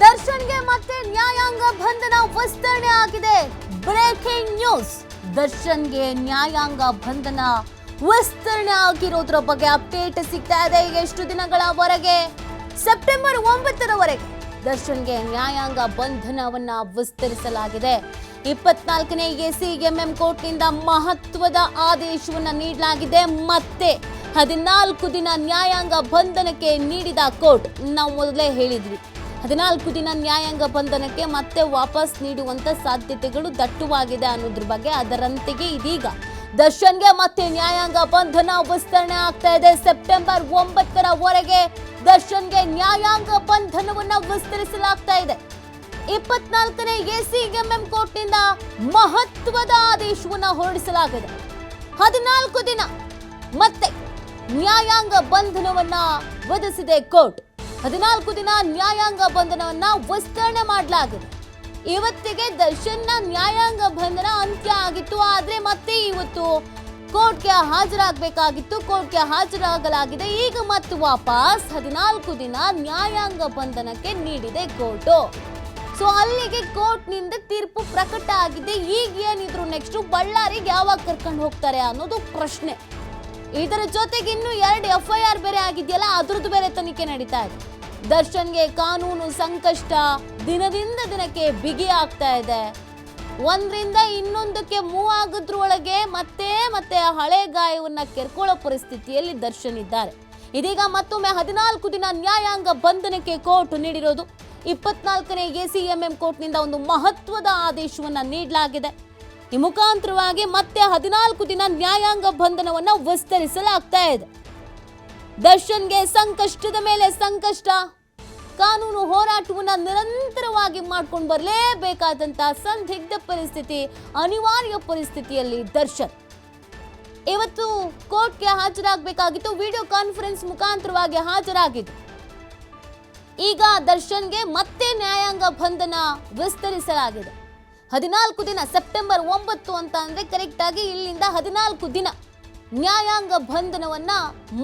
ದರ್ಶನ್ಗೆ ಮತ್ತೆ ನ್ಯಾಯಾಂಗ ಬಂಧನ ವಿಸ್ತರಣೆ ಆಗಿದೆ. Breaking news. ದರ್ಶನ್ಗೆ ನ್ಯಾಯಾಂಗ ಬಂಧನ ವಿಸ್ತರಣೆ ಆಗಿರೋದ್ರ ಬಗ್ಗೆ ಅಪ್ಡೇಟ್ ಸಿಗ್ತಾ ಇದೆ ಎಷ್ಟು ದಿನಗಳವರೆಗೆ? ಸೆಪ್ಟೆಂಬರ್ ಒಂಬತ್ತರವರೆಗೆ ದರ್ಶನ್ಗೆ ನ್ಯಾಯಾಂಗ ಬಂಧನವನ್ನ ವಿಸ್ತರಿಸಲಾಗಿದೆ. ಇಪ್ಪತ್ನಾಲ್ಕನೇ ಕೋರ್ಟ್ ಕೋರ್ಟ್ನಿಂದ ಮಹತ್ವದ ಆದೇಶವನ್ನ ನೀಡಲಾಗಿದೆ. ಮತ್ತೆ ಹದಿನಾಲ್ಕು ದಿನ ನ್ಯಾಯಾಂಗ ಬಂಧನಕ್ಕೆ ನೀಡಿದ ಕೋರ್ಟ್, ನಾವು ಮೊದಲೇ ಹೇಳಿದ್ವಿ. ಹದಿನಾಲ್ಕು ದಿನ ನ್ಯಾಯಾಂಗ ಬಂಧನಕ್ಕೆ ಮತ್ತೆ ವಾಪಸ್ ನೀಡುವಂತ ಸಾಧ್ಯತೆಗಳು ದಟ್ಟವಾಗಿದೆ ಅನ್ನೋದ್ರ ಬಗ್ಗೆ ಅದರಂತೆಯೇ ಇದೀಗ. ದರ್ಶನ್ಗೆ ಮತ್ತೆ ನ್ಯಾಯಾಂಗ ಬಂಧನ ವಿಸ್ತರಣೆ ಆಗ್ತಾ ಇದೆ. ಸೆಪ್ಟೆಂಬರ್ ಒಂಬತ್ತರವರೆಗೆ ದರ್ಶನ್ಗೆ ನ್ಯಾಯಾಂಗ ಬಂಧನವನ್ನ ವಿಸ್ತರಿಸಲಾಗ್ತಾ ಇದೆ. ಇಪ್ಪತ್ನಾಲ್ಕನೇ ಎಸಿಎಂಎಂ ಕೋರ್ಟ್ನಿಂದ ಮಹತ್ವದ ಆದೇಶವನ್ನ ಹೊರಡಿಸಲಾಗಿದೆ. ಹದಿನಾಲ್ಕು ದಿನ ಮತ್ತೆ ನ್ಯಾಯಾಂಗ ಬಂಧನವನ್ನ ವಿಧಿಸಿದೆ ಕೋರ್ಟ್. ಹದಿನಾಲ್ಕು ದಿನ ನ್ಯಾಯಾಂಗ ಬಂಧನವನ್ನ ವಿಸ್ತರಣೆ ಮಾಡಲಾಗಿದೆ. ಇವತ್ತಿಗೆ ದರ್ಶನ್ನ ನ್ಯಾಯಾಂಗ ಬಂಧನ ಅಂತ್ಯ ಆಗಿತ್ತು, ಆದ್ರೆ ಮತ್ತೆ ಇವತ್ತು ಕೋರ್ಟ್ಗೆ ಹಾಜರಾಗಬೇಕಾಗಿತ್ತು, ಕೋರ್ಟ್ಗೆ ಹಾಜರಾಗಲಾಗಿದೆ. ಈಗ ಮತ್ತೆ ವಾಪಸ್ ಹದಿನಾಲ್ಕು ದಿನ ನ್ಯಾಯಾಂಗ ಬಂಧನಕ್ಕೆ ನೀಡಿದೆ ಕೋರ್ಟು. ಸೊ ಅಲ್ಲಿಗೆ ಕೋರ್ಟ್ನಿಂದ ತೀರ್ಪು ಪ್ರಕಟ ಆಗಿದೆ. ಈಗ ಏನಿದ್ರು ನೆಕ್ಸ್ಟ್ ಬಳ್ಳಾರಿಗೆ ಯಾವಾಗ ಕರ್ಕೊಂಡು ಹೋಗ್ತಾರೆ ಅನ್ನೋದು ಪ್ರಶ್ನೆ. ಇದರ ಜೊತೆಗೆ ಇನ್ನು ಎರಡು ಎಫ್ ಐ ಆರ್ ಬೇರೆ ಆಗಿದೆಯಲ್ಲ, ಅದ್ರದ್ದು ಬೇರೆ ತನಿಖೆ ನಡೀತಾ ಇದೆ. ದರ್ಶನ್ಗೆ ಕಾನೂನು ಸಂಕಷ್ಟ ದಿನದಿಂದ ದಿನಕ್ಕೆ ಬಿಗಿ ಆಗ್ತಾ ಇದೆ. ಒಂದ್ರಿಂದ ಇನ್ನೊಂದಕ್ಕೆ ಮೂವ್ ಆಗೋದ್ರೊಳಗೆ ಮತ್ತೆ ಮತ್ತೆ ಹಳೆ ಗಾಯವನ್ನ ಕೆರ್ಕೊಳ್ಳೋ ಪರಿಸ್ಥಿತಿಯಲ್ಲಿ ದರ್ಶನ್ ಇದ್ದಾರೆ. ಇದೀಗ ಮತ್ತೊಮ್ಮೆ ಹದಿನಾಲ್ಕು ದಿನ ನ್ಯಾಯಾಂಗ ಬಂಧನಕ್ಕೆ ಕೋರ್ಟ್ ನೀಡಿರೋದು. ಇಪ್ಪತ್ನಾಲ್ಕನೇ ಎಸಿಎಂಎಂ ಕೋರ್ಟ್ನಿಂದ ಒಂದು ಮಹತ್ವದ ಆದೇಶವನ್ನ ನೀಡಲಾಗಿದೆ. ಈ ಮುಖಾಂತರವಾಗಿ ಮತ್ತೆ ಹದಿನಾಲ್ಕು ದಿನ ನ್ಯಾಯಾಂಗ ಬಂಧನವನ್ನು ವಿಸ್ತರಿಸಲಾಗ್ತಾ ಇದೆ. ದರ್ಶನ್ಗೆ ಸಂಕಷ್ಟದ ಮೇಲೆ ಸಂಕಷ್ಟ. ಕಾನೂನು ಹೋರಾಟವನ್ನ ನಿರಂತರವಾಗಿ ಮಾಡ್ಕೊಂಡು ಬರಲೇಬೇಕಾದಂತಹ ಸಂದಿಗ್ಧ ಪರಿಸ್ಥಿತಿ, ಅನಿವಾರ್ಯ ಪರಿಸ್ಥಿತಿಯಲ್ಲಿ ದರ್ಶನ್. ಇವತ್ತು ಕೋರ್ಟ್ಗೆ ಹಾಜರಾಗಬೇಕಾಗಿತ್ತು ವಿಡಿಯೋ ಕಾನ್ಫರೆನ್ಸ್ ಮುಖಾಂತರವಾಗಿ ಹಾಜರಾಗಿದ್ದು. ಈಗ ದರ್ಶನ್ಗೆ ಮತ್ತೆ ನ್ಯಾಯಾಂಗ ಬಂಧನ ವಿಸ್ತರಿಸಲಾಗಿದೆ. ಹದಿನಾಲ್ಕು ದಿನ, ಸೆಪ್ಟೆಂಬರ್ ಒಂಬತ್ತು ಅಂತ ಅಂದ್ರೆ ಕರೆಕ್ಟ್ ಆಗಿ ಇಲ್ಲಿಂದ ಹದಿನಾಲ್ಕು ದಿನ ನ್ಯಾಯಾಂಗ ಬಂಧನವನ್ನ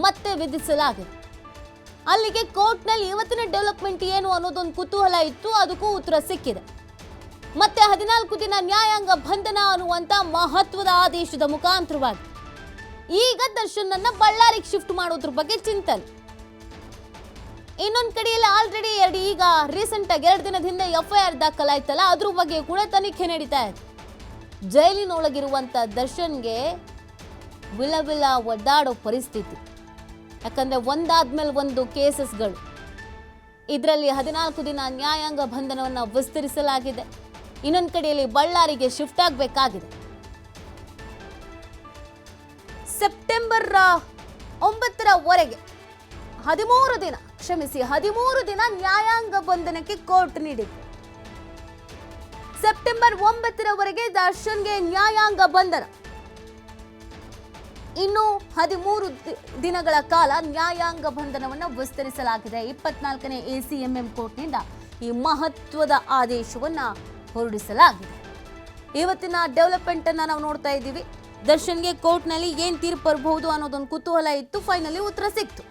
ಮತ್ತೆ ವಿಧಿಸಲಾಗಿದೆ. ಅಲ್ಲಿಗೆ ಕೋರ್ಟ್ನಲ್ಲಿ ಇವತ್ತಿನ ಡೆವಲಪ್ಮೆಂಟ್ ಏನು ಅನ್ನೋದೊಂದು ಕುತೂಹಲ ಇತ್ತು, ಅದಕ್ಕೂ ಉತ್ತರ ಸಿಕ್ಕಿದೆ. ಮತ್ತೆ ಹದಿನಾಲ್ಕು ದಿನ ನ್ಯಾಯಾಂಗ ಬಂಧನ ಅನ್ನುವಂತ ಮಹತ್ವದ ಆದೇಶದ ಮುಖಾಂತರವಾಗಿ. ಈಗ ದರ್ಶನ್ ಬಳ್ಳಾರಿಗೆ ಶಿಫ್ಟ್ ಮಾಡೋದ್ರ ಬಗ್ಗೆ ಚಿಂತನೆ. ಇನ್ನೊಂದ್ ಕಡೆಯಲ್ಲಿ ಆಲ್ರೆಡಿ ಈಗ ರೀಸೆಂಟ್ ಆಗಿ ಎರಡು ದಿನದ ಹಿಂದೆ ಎಫ್ಐಆರ್ ದಾಖಲಾಯ್ತಲ್ಲ, ಅದ್ರ ಬಗ್ಗೆ ಕೂಡ ತನಿಖೆ ನಡೀತಾ ಇದೆ. ಜೈಲಿನೊಳಗಿರುವಂತ ದರ್ಶನ್ಗೆ ವಿಲ ವಿಲ ಒದ್ದಾಡೋ ಪರಿಸ್ಥಿತಿ. ಯಾಕಂದ್ರೆ ಒಂದಾದ್ಮೇಲೆ ಒಂದು ಕೇಸಸ್ಗಳು. ಇದರಲ್ಲಿ ಹದಿನಾಲ್ಕು ದಿನ ನ್ಯಾಯಾಂಗ ಬಂಧನವನ್ನ ವಿಸ್ತರಿಸಲಾಗಿದೆ. ಇನ್ನೊಂದು ಕಡೆಯಲ್ಲಿ ಬಳ್ಳಾರಿಗೆ ಶಿಫ್ಟ್ ಆಗಬೇಕಾಗಿದೆ. ಸೆಪ್ಟೆಂಬರ್ ಒಂಬತ್ತರವರೆಗೆ ಹದಿಮೂರು ದಿನ ಕ್ಷಮಿಸಿ, ಹದಿಮೂರು ದಿನ ನ್ಯಾಯಾಂಗ ಬಂಧನಕ್ಕೆ ಕೋರ್ಟ್ ನೀಡಿದೆ ಸೆಪ್ಟೆಂಬರ್ ಒಂಬತ್ತರವರೆಗೆ ದರ್ಶನ್ಗೆ ನ್ಯಾಯಾಂಗ ಬಂಧನ. ಇನ್ನು ಹದಿಮೂರು ದಿನಗಳ ಕಾಲ ನ್ಯಾಯಾಂಗ ಬಂಧನವನ್ನು ವಿಸ್ತರಿಸಲಾಗಿದೆ. ಇಪ್ಪತ್ನಾಲ್ಕನೇ ಎಸಿಎಂಎಂ ಕೋರ್ಟ್ನಿಂದ ಈ ಮಹತ್ವದ ಆದೇಶವನ್ನ ಹೊರಡಿಸಲಾಗಿದೆ. ಇವತ್ತಿನ ಡೆವಲಪ್ಮೆಂಟ್ ಅನ್ನ ನಾವು ನೋಡ್ತಾ ಇದ್ದೀವಿ. ದರ್ಶನ್ಗೆ ಕೋರ್ಟ್ನಲ್ಲಿ ಏನ್ ತೀರ್ಪು ಬರಬಹುದು ಅನ್ನೋದೊಂದು ಕುತೂಹಲ ಇತ್ತು. ಫೈನಲಿ ಉತ್ತರ ಸಿಕ್ತು.